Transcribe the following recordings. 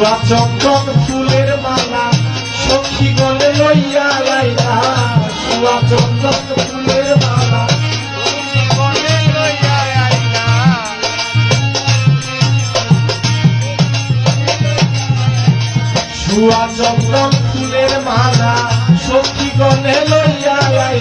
সোনা চন্দন ফুলের মালা, সখী গলে লইয়া লাইলা। সোনা চন্দন ফুলের মালা সুয়া চন্দন ফুলের মালা, সখী গলে লইয়া লাই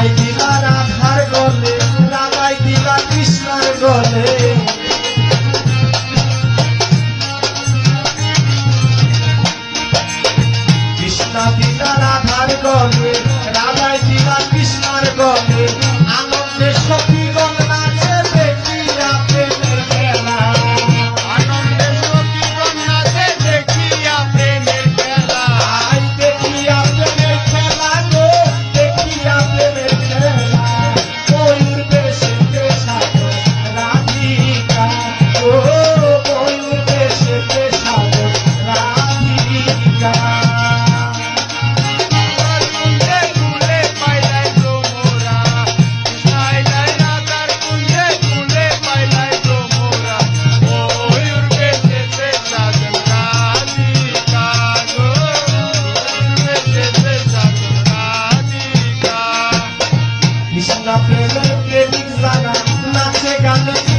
লাগাই দিলা রাখার গলে লাগাই দিলা কৃষ্ণার গলে। কৃষ্ণা দিলা রাখার গলে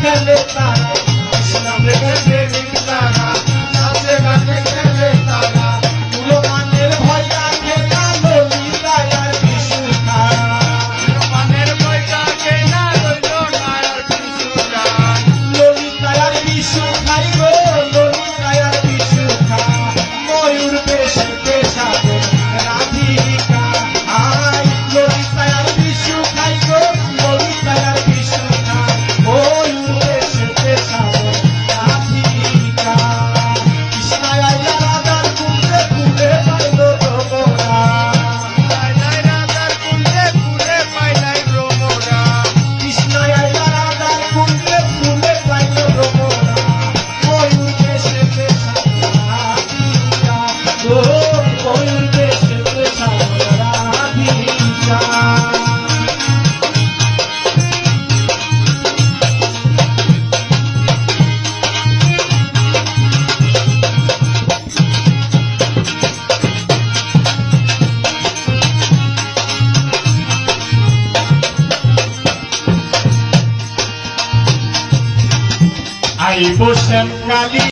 গেলে তারা I push them, Nali.